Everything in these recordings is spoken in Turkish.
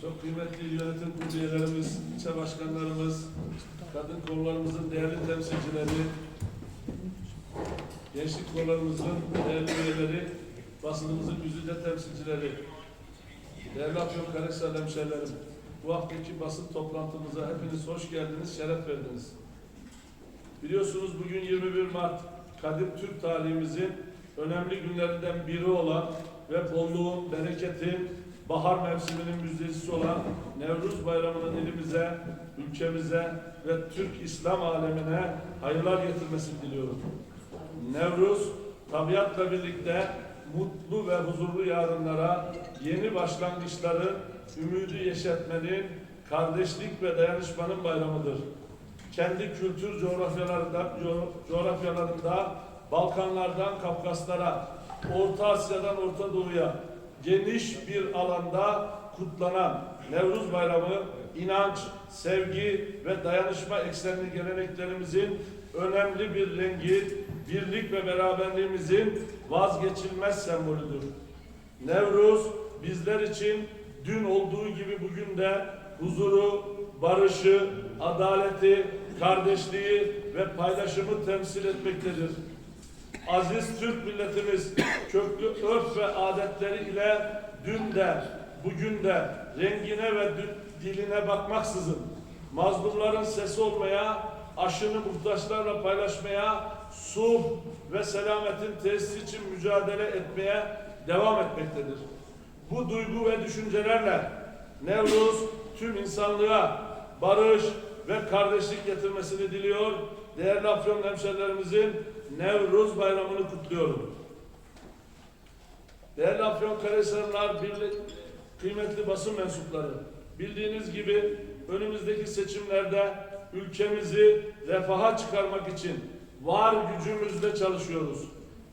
Çok kıymetli yönetim kurulu üyelerimiz, ilçe başkanlarımız, kadın kollarımızın değerli temsilcileri, gençlik kollarımızın değerli üyeleri, basınımızın yüzüce temsilcileri, değerli Afyonkarahisar hemşehrilerim, bu haftaki basın toplantımıza hepiniz hoş geldiniz, şeref verdiniz. Biliyorsunuz bugün 21 Mart Kadim Türk tarihimizin önemli günlerinden biri olan ve bolluğun, bereketin, bahar mevsiminin müjdecisi olan Nevruz Bayramı'nın ilimize, ülkemize ve Türk İslam alemine hayırlar getirmesini diliyorum. Nevruz, tabiatla birlikte mutlu ve huzurlu yarınlara, yeni başlangıçların, ümidi yeşertmenin, kardeşlik ve dayanışmanın bayramıdır kendi kültür coğrafyalarında, co- coğrafyalarında Balkanlardan Kafkaslara, Orta Asya'dan Orta Doğu'ya geniş bir alanda kutlanan Nevruz Bayramı inanç, sevgi ve dayanışma eksenli geleneklerimizin önemli bir rengi, birlik ve beraberliğimizin vazgeçilmez sembolüdür. Nevruz bizler için dün olduğu gibi bugün de huzuru, barışı, adaleti, kardeşliği ve paylaşımı temsil etmektedir. Aziz Türk milletimiz köklü örf ve adetleri ile dün de bugün de rengine ve diline bakmaksızın mazlumların sesi olmaya, aşını muhtaçlarla paylaşmaya, sulh ve selametin tesisi için mücadele etmeye devam etmektedir. Bu duygu ve düşüncelerle Nevruz tüm insanlığa barış ve kardeşlik getirmesini diliyor. Değerli Afyon hemşerilerimizin Nevruz bayramını kutluyorum. Değerli Afyonkarahisarlılar, birli- kıymetli basın mensupları, bildiğiniz gibi önümüzdeki seçimlerde ülkemizi refaha çıkarmak için var gücümüzle çalışıyoruz.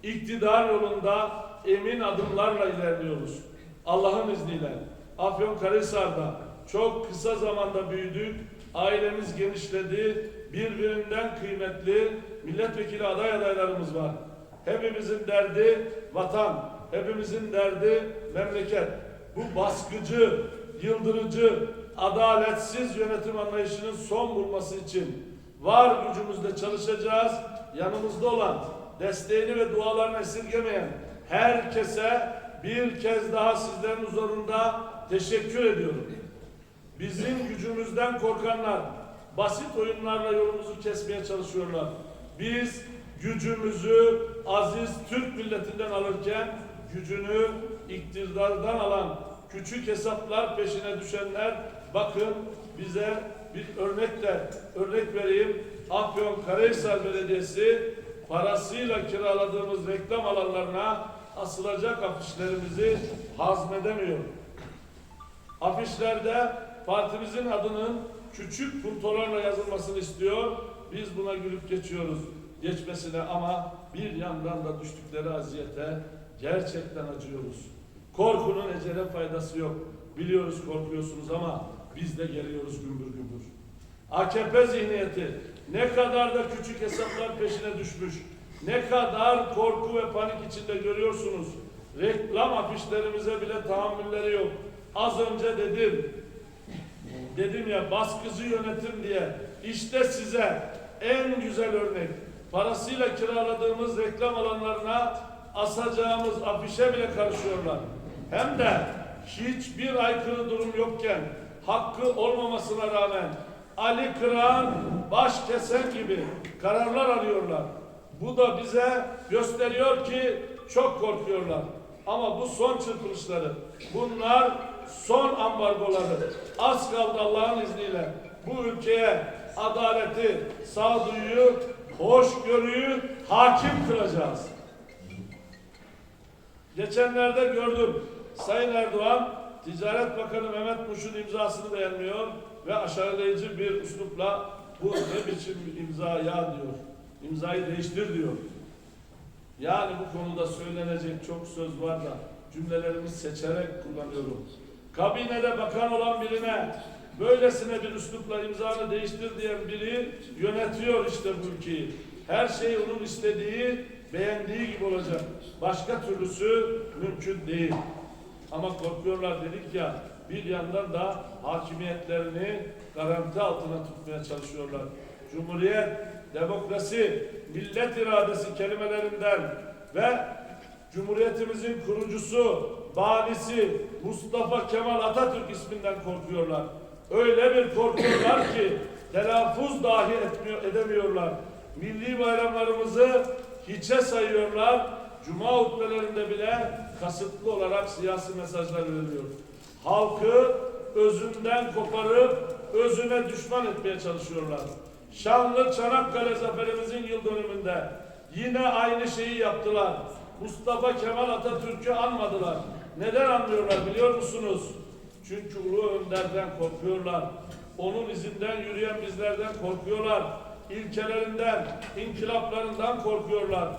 İktidar yolunda emin adımlarla ilerliyoruz. Allah'ın izniyle Afyonkarahisar'da çok kısa zamanda büyüdük, ailemiz genişledi, birbirinden kıymetli milletvekili aday adaylarımız var. Hepimizin derdi vatan, hepimizin derdi memleket. Bu baskıcı, yıldırıcı, adaletsiz yönetim anlayışının son bulması için var gücümüzle çalışacağız. Yanımızda olan, desteğini ve dualarını esirgemeyen herkese bir kez daha sizlerin huzurunda teşekkür ediyorum. Bizim gücümüzden korkanlar basit oyunlarla yolumuzu kesmeye çalışıyorlar. Biz gücümüzü aziz Türk milletinden alırken gücünü iktidardan alan küçük hesaplar peşine düşenler bakın bize bir örnekle örnek vereyim. Afyon Karahisar Belediyesi parasıyla kiraladığımız reklam alanlarına asılacak afişlerimizi hazmedemiyor. Afişlerde partimizin adının küçük puntolarla yazılmasını istiyor. Biz buna gülüp geçiyoruz geçmesine ama bir yandan da düştükleri aziyete gerçekten acıyoruz. Korkunun ecele faydası yok. Biliyoruz korkuyorsunuz ama biz de geliyoruz gümbür gümbür. AKP zihniyeti ne kadar da küçük hesaplar peşine düşmüş. Ne kadar korku ve panik içinde görüyorsunuz. Reklam afişlerimize bile tahammülleri yok. Az önce dedim, dedim ya baskıcı yönetim diye işte size en güzel örnek parasıyla kiraladığımız reklam alanlarına asacağımız afişe bile karışıyorlar. Hem de hiçbir aykırı durum yokken hakkı olmamasına rağmen Ali Kıran baş kesen gibi kararlar alıyorlar. Bu da bize gösteriyor ki çok korkuyorlar. Ama bu son çırpınışları, bunlar son ambargoları. Az kaldı Allah'ın izniyle bu ülkeye adaleti, sağduyuyu, hoşgörüyü hakim kılacağız. Geçenlerde gördüm. Sayın Erdoğan, Ticaret Bakanı Mehmet Muş'un imzasını beğenmiyor ve aşağılayıcı bir üslupla bu ne biçim imza ya diyor. İmzayı değiştir diyor. Yani bu konuda söylenecek çok söz var da cümlelerimi seçerek kullanıyorum. Kabinede bakan olan birine böylesine bir üslupla imzanı değiştir diyen biri yönetiyor işte bu ülkeyi. Her şey onun istediği, beğendiği gibi olacak. Başka türlüsü mümkün değil. Ama korkuyorlar dedik ya, bir yandan da hakimiyetlerini garanti altına tutmaya çalışıyorlar. Cumhuriyet, demokrasi, millet iradesi kelimelerinden ve Cumhuriyetimizin kurucusu, banisi Mustafa Kemal Atatürk isminden korkuyorlar. Öyle bir korkuyorlar ki telaffuz dahi etmiyor, edemiyorlar. Milli bayramlarımızı hiçe sayıyorlar. Cuma hutbelerinde bile kasıtlı olarak siyasi mesajlar veriliyor. Halkı özünden koparıp özüne düşman etmeye çalışıyorlar. Şanlı Çanakkale zaferimizin yıl dönümünde yine aynı şeyi yaptılar. Mustafa Kemal Atatürk'ü anmadılar. Neden anmıyorlar biliyor musunuz? Çünkü Ulu Önder'den korkuyorlar. Onun izinden yürüyen bizlerden korkuyorlar. İlkelerinden, inkılaplarından korkuyorlar.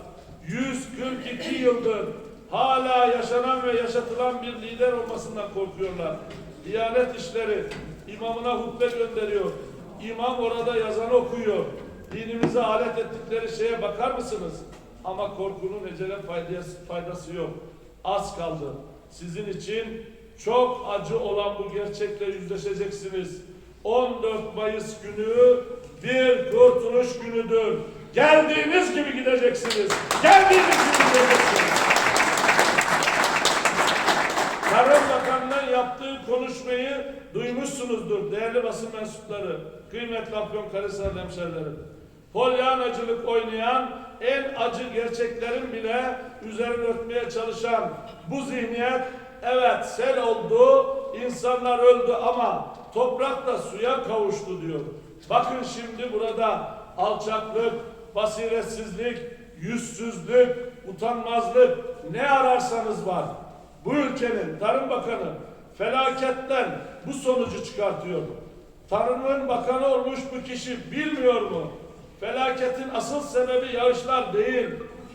142 yıldır hala yaşanan ve yaşatılan bir lider olmasından korkuyorlar. Diyanet işleri imamına hutbe gönderiyor. İmam orada yazanı okuyor. Dinimize alet ettikleri şeye bakar mısınız? Ama korkunun ecele faydası, faydası yok. Az kaldı. Sizin için çok acı olan bu gerçekle yüzleşeceksiniz. 14 Mayıs günü bir kurtuluş günüdür. Geldiğiniz gibi gideceksiniz. Geldiğiniz gibi gideceksiniz. Tarım Bakanı'nın yaptığı konuşmayı duymuşsunuzdur değerli basın mensupları, kıymetli Afyonkarahisar hemşerilerim. Polyanacılık oynayan, en acı gerçeklerin bile üzerine örtmeye çalışan bu zihniyet, evet sel oldu, insanlar öldü ama toprak da suya kavuştu diyor. Bakın şimdi burada alçaklık, basiretsizlik, yüzsüzlük, utanmazlık ne ararsanız var. Bu ülkenin Tarım Bakanı felaketten bu sonucu çıkartıyor. Tarımın bakanı olmuş bu kişi bilmiyor mu? Felaketin asıl sebebi yağışlar değil,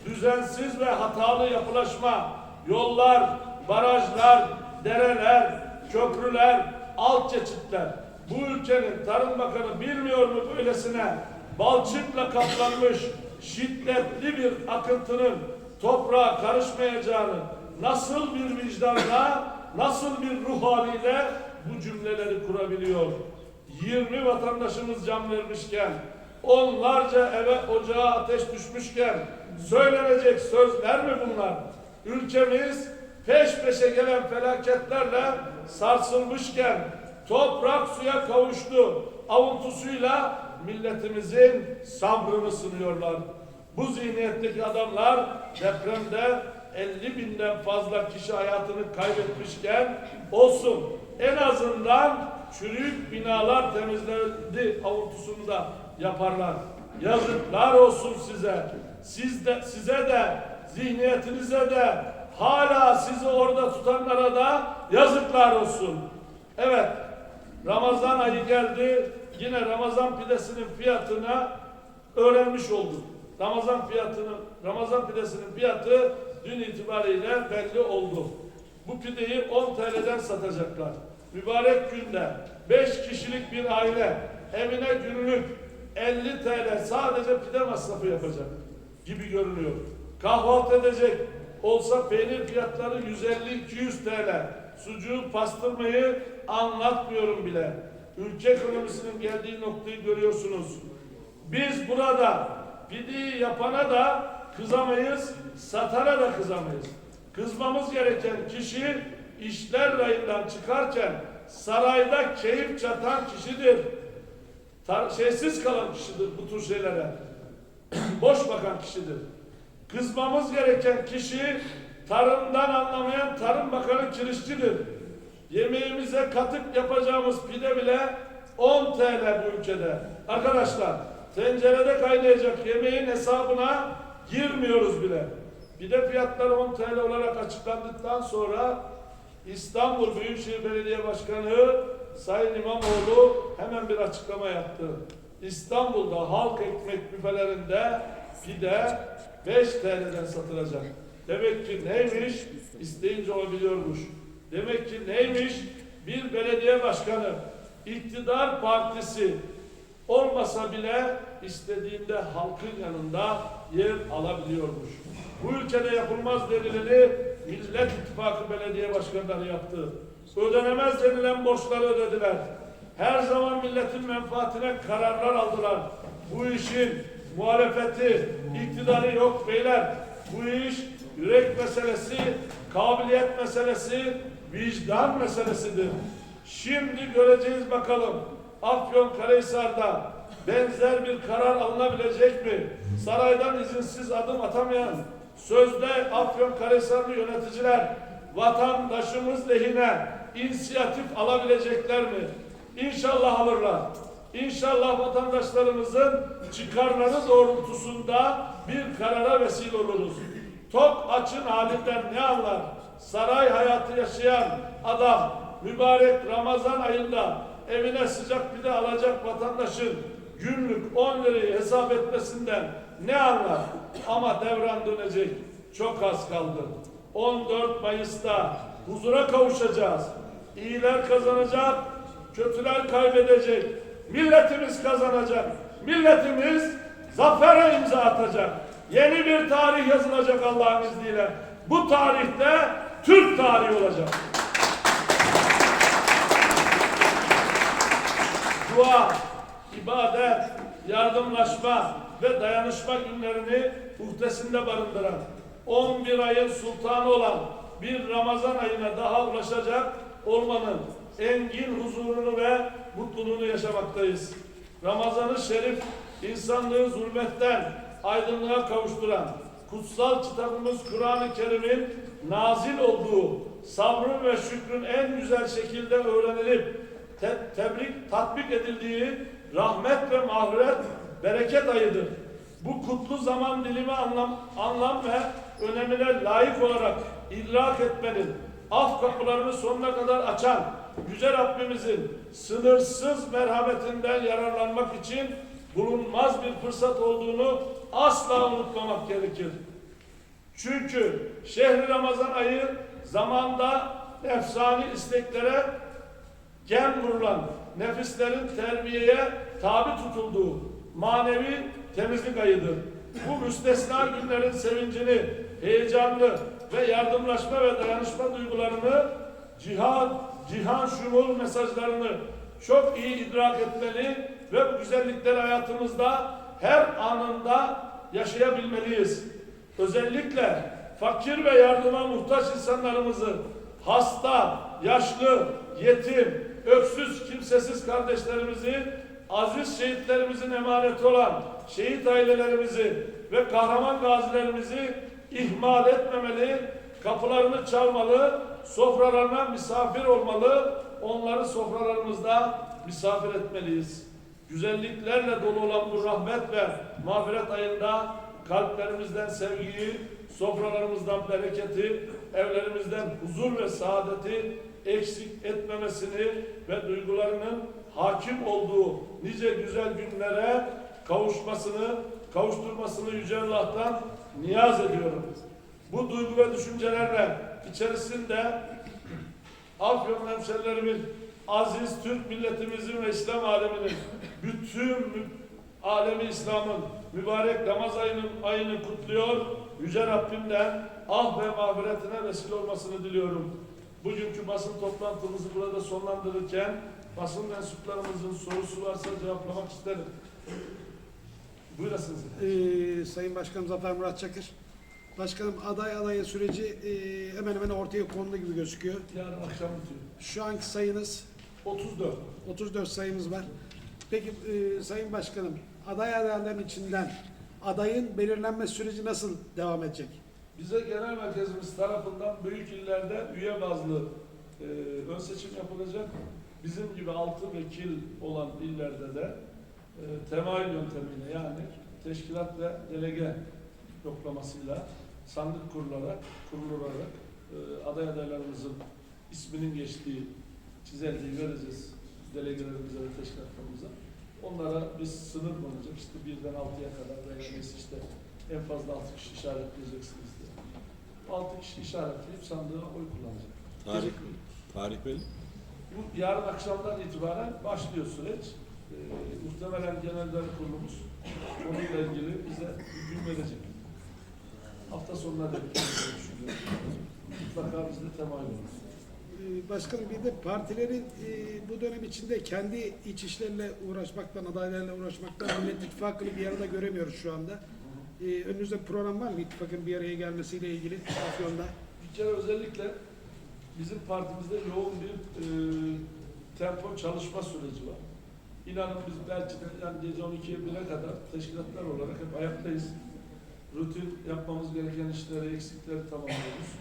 düzensiz ve hatalı yapılaşma, yollar, barajlar, dereler, köprüler, alt geçitler. Bu ülkenin Tarım Bakanı bilmiyor mu böylesine balçıkla kaplanmış şiddetli bir akıntının toprağa karışmayacağını, nasıl bir vicdanla, nasıl bir ruh haliyle bu cümleleri kurabiliyor. 20 vatandaşımız can vermişken, onlarca eve ocağa ateş düşmüşken söylenecek sözler mi bunlar? Ülkemiz peş peşe gelen felaketlerle sarsılmışken toprak suya kavuştu. Avuntusuyla milletimizin sabrını sınıyorlar. Bu zihniyetteki adamlar depremde 50 binden fazla kişi hayatını kaybetmişken olsun en azından çürük binalar temizlendi avuntusunu da yaparlar. Yazıklar olsun size. Siz de, size de zihniyetinize de hala sizi orada tutanlara da yazıklar olsun. Evet Ramazan ayı geldi. Yine Ramazan pidesinin fiyatına öğrenmiş olduk. Ramazan fiyatının Ramazan pidesinin fiyatı dün itibariyle belli oldu. Bu pideyi 10 TL'den satacaklar. Mübarek günde 5 kişilik bir aile evine günlük 50 TL sadece pide masrafı yapacak gibi görünüyor. Kahvaltı edecek olsa peynir fiyatları 150-200 TL. Sucuğu pastırmayı anlatmıyorum bile. Ülke ekonomisinin geldiği noktayı görüyorsunuz. Biz burada pideyi yapana da kızamayız, satana da kızamayız. Kızmamız gereken kişi işler rayından çıkarken sarayda keyif çatan kişidir. Tar- şeysiz kalan kişidir bu tür şeylere. Boş bakan kişidir. Kızmamız gereken kişi tarımdan anlamayan Tarım Bakanı kirişçidir. Yemeğimize katık yapacağımız pide bile 10 TL bu ülkede. Arkadaşlar tencerede kaynayacak yemeğin hesabına girmiyoruz bile. Pide fiyatları 10 TL olarak açıklandıktan sonra İstanbul Büyükşehir Belediye Başkanı Sayın İmamoğlu hemen bir açıklama yaptı. İstanbul'da halk ekmek büfelerinde pide 5 TL'den satılacak. Demek ki neymiş? İsteyince olabiliyormuş. Demek ki neymiş? Bir belediye başkanı, iktidar partisi olmasa bile istediğinde halkın yanında yer alabiliyormuş. Bu ülkede yapılmaz denileni Millet İttifakı belediye başkanları yaptı. Ödenemez denilen borçları ödediler. Her zaman milletin menfaatine kararlar aldılar. Bu işin muhalefeti, iktidarı yok beyler. Bu iş yürek meselesi, kabiliyet meselesi, vicdan meselesidir. Şimdi göreceğiz bakalım Afyonkarahisar'da benzer bir karar alınabilecek mi? Saraydan izinsiz adım atamayan sözde Afyonkarahisarlı yöneticiler vatandaşımız lehine inisiyatif alabilecekler mi? İnşallah alırlar. İnşallah vatandaşlarımızın çıkarları doğrultusunda bir karara vesile oluruz. Tok açın halinden ne anlar? Saray hayatı yaşayan adam mübarek Ramazan ayında evine sıcak pide alacak vatandaşın günlük 10 lirayı hesap etmesinden ne anlar? Ama devran dönecek. Çok az kaldı. 14 Mayıs'ta huzura kavuşacağız. İyiler kazanacak, kötüler kaybedecek. Milletimiz kazanacak. Milletimiz zafere imza atacak. Yeni bir tarih yazılacak Allah'ın izniyle. Bu tarihte Türk tarihi olacak. dua, ibadet, yardımlaşma ve dayanışma günlerini uhdesinde barındıran 11 ayın sultanı olan bir Ramazan ayına daha ulaşacak olmanın engin huzurunu ve mutluluğunu yaşamaktayız. Ramazan-ı Şerif insanlığı zulmetten aydınlığa kavuşturan kutsal kitabımız Kur'an-ı Kerim'in nazil olduğu sabrın ve şükrün en güzel şekilde öğrenilip te- tebrik, tatbik edildiği rahmet ve mağfiret, bereket ayıdır. Bu kutlu zaman dilimi anlam, anlam ve önemine layık olarak idrak etmenin, af kapılarını sonuna kadar açan Yüce Rabbimizin sınırsız merhametinden yararlanmak için bulunmaz bir fırsat olduğunu asla unutmamak gerekir. Çünkü şehri Ramazan ayı zamanda efsani isteklere gem vurulan nefislerin terbiyeye tabi tutulduğu manevi temizlik ayıdır. Bu müstesna günlerin sevincini, heyecanlı ve yardımlaşma ve dayanışma duygularını, cihad, cihan şumul mesajlarını çok iyi idrak etmeli ve bu güzellikleri hayatımızda her anında yaşayabilmeliyiz. Özellikle fakir ve yardıma muhtaç insanlarımızı hasta, yaşlı, yetim, öksüz, kimsesiz kardeşlerimizi, aziz şehitlerimizin emaneti olan şehit ailelerimizi ve kahraman gazilerimizi ihmal etmemeli, kapılarını çalmalı, sofralarına misafir olmalı, onları sofralarımızda misafir etmeliyiz. Güzelliklerle dolu olan bu rahmet ve mağfiret ayında kalplerimizden sevgiyi, sofralarımızdan bereketi, evlerimizden huzur ve saadeti eksik etmemesini ve duygularının hakim olduğu nice güzel günlere kavuşmasını, kavuşturmasını Yüce Allah'tan niyaz ediyorum. Bu duygu ve düşüncelerle içerisinde Afyon hemşerilerimin, aziz Türk milletimizin ve İslam aleminin bütün alemi İslam'ın mübarek Ramazan ayının ayını kutluyor. Yüce Rabbimden ah ve mağfiretine vesile olmasını diliyorum. Bugünkü basın toplantımızı burada sonlandırırken basın mensuplarımızın sorusu varsa cevaplamak isterim. Buyurasınız. Ee, Sayın Başkanım Zafer Murat Çakır. Başkanım aday adayı süreci e, hemen hemen ortaya konulu gibi gözüküyor. Yarın akşam bitiyor. Şu anki sayınız 34. 34 sayımız var. Peki e, Sayın Başkanım aday adayların içinden adayın belirlenme süreci nasıl devam edecek? Bize genel merkezimiz tarafından büyük illerde üye bazlı e, ön seçim yapılacak. Bizim gibi altı vekil olan illerde de e, temayül yöntemiyle yani teşkilat ve delege yoklamasıyla sandık kurularak, kurularak e, aday adaylarımızın isminin geçtiği çizelgeyi vereceğiz delegelerimize ve teşkilatlarımıza. Onlara biz sınır konacak. İşte birden altıya kadar veya işte en fazla altı kişi işaretleyeceksiniz diye. Altı kişi işaretleyip sandığa oy kullanacak. Tarih, tarih belli. Bu yarın akşamdan itibaren başlıyor süreç. Ee, muhtemelen genelleri kurulumuz konuyla ilgili bize gün verecek. Hafta sonuna diye düşünüyorum. Mutlaka bizde temayül olur. Ee, Başkanım bir de partilerin e, bu dönem içinde kendi iç işlerle uğraşmaktan, adaylarla uğraşmaktan Millet İttifakı'nı bir arada göremiyoruz şu anda. Ee, Önünüzde program var mı ittifakın bir araya gelmesiyle ilgili Afyon'da? Bir kere özellikle bizim partimizde yoğun bir e, tempo çalışma süreci var. İnanın biz belki de yani gece 12'ye 1'e kadar teşkilatlar olarak hep ayaktayız. Rutin yapmamız gereken işleri, eksikleri tamamlıyoruz.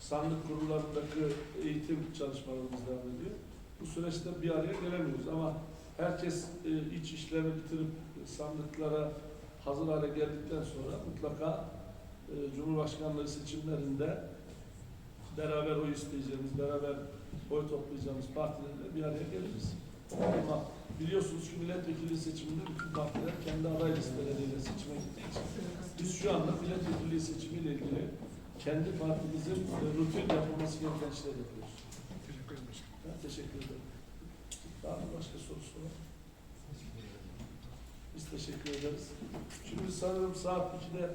Sandık kurullarındaki eğitim çalışmalarımız devam ediyor. Bu süreçte bir araya gelemiyoruz ama herkes e, iç işlerini bitirip sandıklara hazır hale geldikten sonra mutlaka e, Cumhurbaşkanlığı seçimlerinde beraber oy isteyeceğimiz, beraber oy toplayacağımız partilerle bir araya geliriz. Ama biliyorsunuz ki milletvekili seçiminde bütün partiler kendi aday listeleriyle seçime gittiği için biz şu anda milletvekili seçimiyle ilgili kendi partimizin e, rutin yapılması gereken işler yapıyoruz. Teşekkür ederim. Ben teşekkür ederim. Daha mı başka sorusu var? Biz teşekkür ederiz. Şimdi sanırım saat 2'de